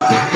ఏ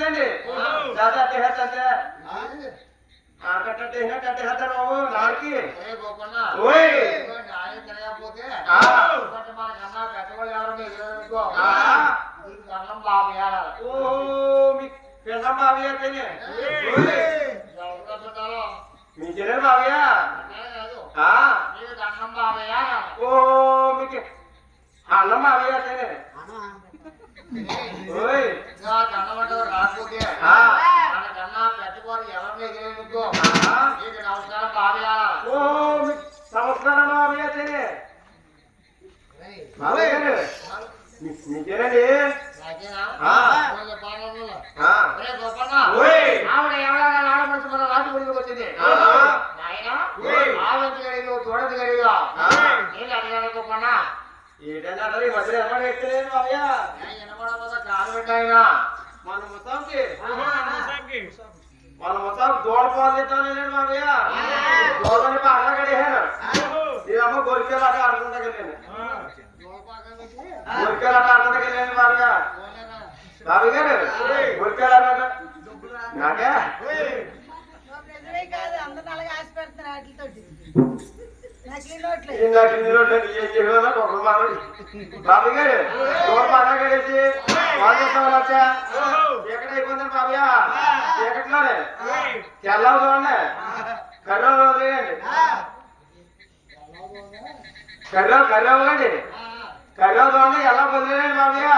తిరుగుతుందండి అంతే అంతే ఆకట్టే కట్టే బాబు? నాడికి ఓయ్. న్యాయం తిరగకపోతే. ఆ. ఇప్పటి మన కన్నా పెద్దవాళ్ళు ఎవరు ఎదురుకో ఆ. నీకు దండం బాబయ్యాల ఓ మీ బాబయ్య బాబయ్య ఓ మీకు అన్నం బాబయ్య వచ్చేనే నమస్కారం బాబయ్యాల ఓ మీ నమస్కారం బాబయ్య వచ్చేనే బాబయ్య గారు మీ- మీకేనండి నాకేనా? ఆ. కొంచెం బాగున్నా ఆ, ఒరే గోపన్న. ఓయ్. ఆవిడ ఎవరైనా ఆడపడుచు మన రాజు వచ్చింది. గడిగా ఏంటంటే మధ్యలో ఎవరు ఎక్కలేదు బాబయ్య పెట్టాయినా మన మొత్తానికి మన మొత్తం దోడ పాలు తింటాను బాబయ్య దోడని బాగా కడిగాను ఈ అమ్మ గొరికేలు అట్లా ఆడుకుంటా వెళ్ళాను గొరికేలు అట్లా ఆడుకుంటా వెళ్ళాను బాబయ్య బాబయ్య గారు గొరికేలు అట్లా నాకే? నిజమే కాదు అందరిని అలాగే ఆశ పెడుతున్నారు వాటితోటి. నకిలీ నోట్లు బాబు గారు దోడ బాగా కడేసి వాళ్ళు చేస్తామని చీకటి అయిపోతుంది బాబయ్య చీకట్లోనే? తెల్లవ చూడండి. కర్రలు వదిలేయండి. కర్రలు కర్ర ఇవ్వండి కర్రలు చూడండి ఎలా వదిలేయండి బాబయ్య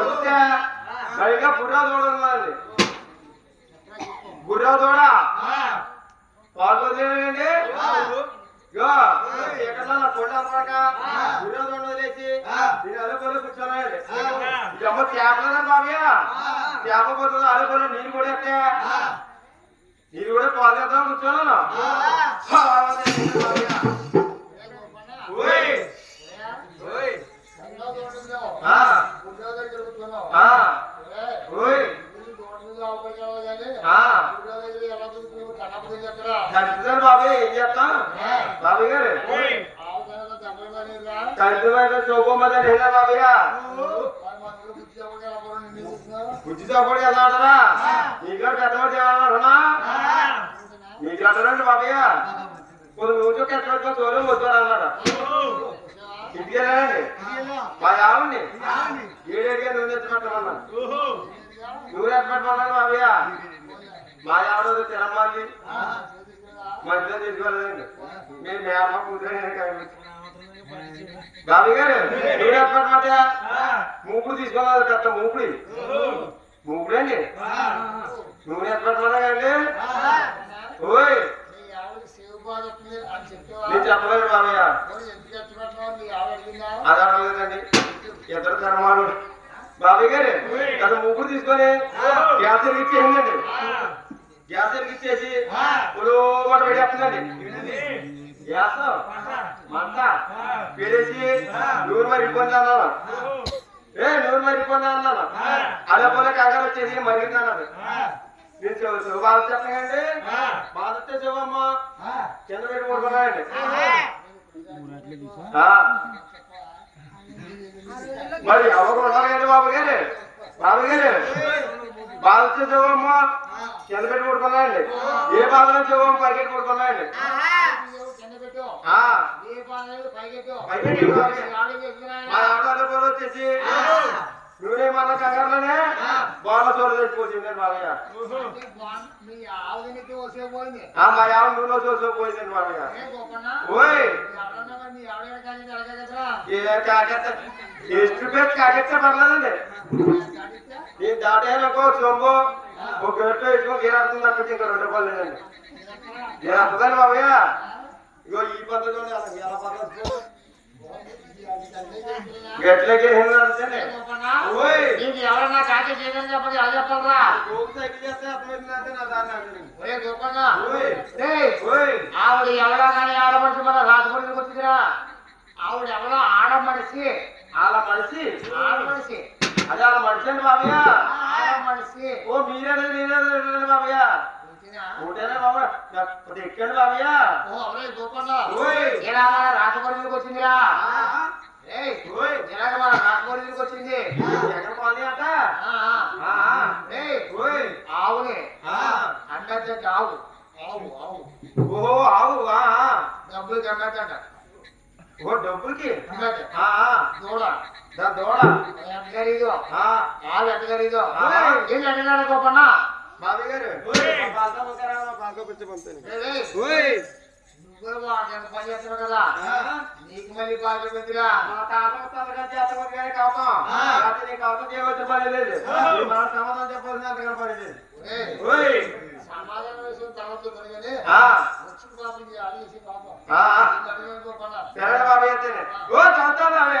వస్తే సరిగా బుర్రా చూడండి బుర్రా చూడ పాలు వదిలేయండి. ఇగో చీకట్లో నా కొండ నీళ్ళు కూడా పాలు కూర్చోను కూడా ఎలా ఉంటారా నీకు పెద్దవాడు చేయాలన్నా మీకు అంటారండి బాబాయ్ కొన్ని రోజు కట్టబెట్టుకో తోలు వద్దారు అన్నాడు. ఇంటికి మా ఆవుని ఏడేడిగా నూనె ఎత్తుపెట్టమన్నా నూనె ఎత్తుపెట్టమన్నాడు బాబాయ్ మా ఆవిడ తినమ్మాలి. మధ్యలో తీసుకోలేదండి మేము మేమ కూతురు బాబాయ్ గారు ఎత్తుపెట్టమంటే మూకుడు తీసుకోవాలి పెద్ద మూకుడి. మూకుడండి. నూనె ఎత్తుపెట్టమన్నా కండి ఓయ్. నేను చెప్పలేదు బాబయ్య. అది అడగలేదండి. ఇద్దరు ధర్మాలు. బాబాయ్ గారు తన ముగ్గురు తీసుకొని గ్యాస్ వెలిగించేసిందండి గ్యాస్ వెలిగించేసి పులో మాట పెట్టేస్తుందండి గ్యాస్ మంట పెరేసి? నూరు మరి ఇబ్బంది అన్నాను? ఏ నూరు మరి ఇబ్బంది అన్నాను? అదే పోలే కంగారు వచ్చేసి మరిగింది అన్నది నేను శివ బాధ చెప్పండి కింద పెట్టి కొడుకున్నాయండి మరి ఎవరు బాబు గారు? బాబు గారు? బాధతే శివమ్మ. కింద పెట్టి కొడుకున్నాయండి ఏ బాధలో శివమ్మ పైకెట్టి కొడుకున్నాయండి ఆ, పైకెట్టి మా ఆడవాళ్ళ కూడా వచ్చేసి నూనె మన కంగారులోనే బాగా చోటు తెచ్చిపోతుంది బాబయ్య ఆ, మా ఆవిడ నూనె చూసి పోయిందండి బాబయ్య ఓయ్ ఏ కాకెత్త ಎಷ್ಟು ಬೇಕು కాకెత్తే పర్లేదండి నేను దాటానుకో సొంబు ఒక గంట ఇటుకో గీరాడుతుంది తప్పించి ఇంకా రెండు రూపాయలు లేదండి గీరాడుతుందండి బాబయ్య ఇగో ఈ పద్ధతిలో ఎలా పద్ధతి అంతేనే? ఓయ్! నీకు ఎవరన్నా కాకి చేయదని చెప్పండి అది చెప్పరా గోపు సైకిల్ చేస్తే అర్థమైందంటే నా దారి నాకేనండి. ఒరే గోపన్న ఓయ్! ఏయ్, ఓయ్! ఆవిడ ఎవరో కానీ ఆడమనిషి మన రాజమండ్రికి వచ్చిందిరా ఆవిడ ఎవరో ఆడ మనిషి. వాళ్ళ మనిషి? ఆడ మనిషి. అదే వాళ్ళ మనిషి అండి బాబయ్య ఆడ మనిషి. ఓ మీరేనా మీరేనా బాబయ్య ఒకటేనా బాబా? కొద్దిగా ఎక్కండి బాబయ్య. ఓ మన వచ్చింది? ఎక్కడ పోనీ అంట? ఆవునే. అన్నట్టు ఆవు. ఆవు ఆవు. ఓహో ఆవు ఓ డబ్బులకి అన్నట్టు ఆ, ఆ. దూడ. దూడ. ఎంత ఖరీదు ఆ, పాలు ఎంత ఖరీదు. ఏం అడిగినాడు గోపన్న బాబయ్య గారు. పని చేస్తున్నావు కదా? నీకు మళ్ళీ బాగా పెద్దగా. మా తాత ముత్తాతగా చేత కొట్టుకునే కాపం. ఆ. లేకపోతే నీకు అవసరం చేయవలసిన పని లేదు. నీ మాట సమాధానం చెప్పాల్సిన అంతగా పని లేదు. సమాధానం విషయం తర్వాత ఆ, వచ్చిన పాపం అడిగేసి పాపం. బాబయ్య అయితేనే. ఓ చందనమే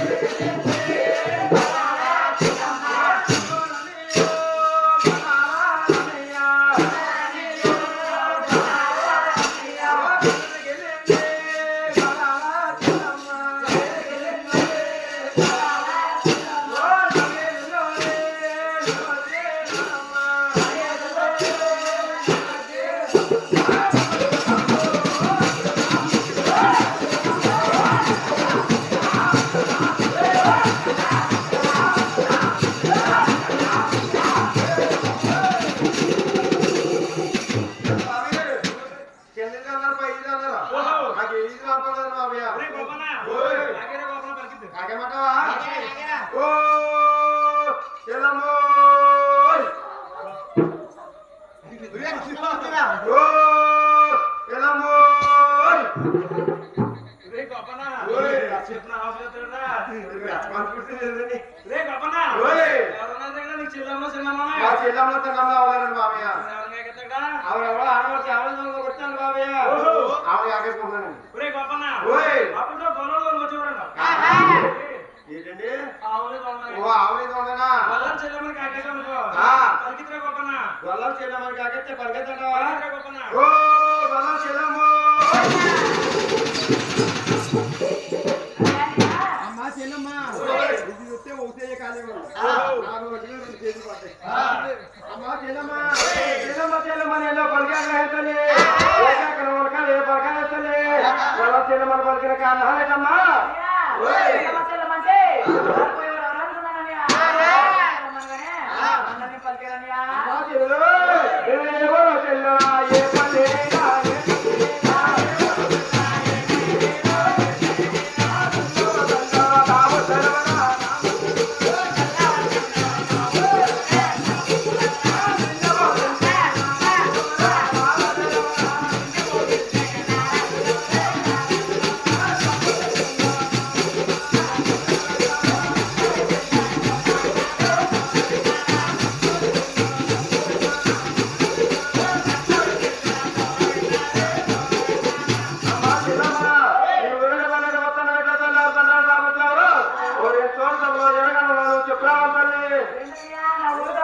ఓహో. ఆవిడ ఆగేసుకుంటాను ఒరే గొప్పనా ఓయ్. అప్పుడు గొడవలు వచ్చేవాడు ఏంటండి? ఓ ఆవిడ ఉండనా వల్ల చెల్లెమ్మని కాకేసి అనుకో. ఆ. పరికిత్ర గొప్పనా గొల్లం ఓ గొల్లం అమ్మా చెల్లమ్మ. ఇది ఒకటే. నాలుగు రోజులు పడతాయి. అమ్మా చెల్లమ్మ! చెల్లమ్మ చెల్లమ్మ నేను గొల్లం చెల్లమ్మని పలికిన. అమ్మా చెల్లు చెల్లు ఏ పని Yeah.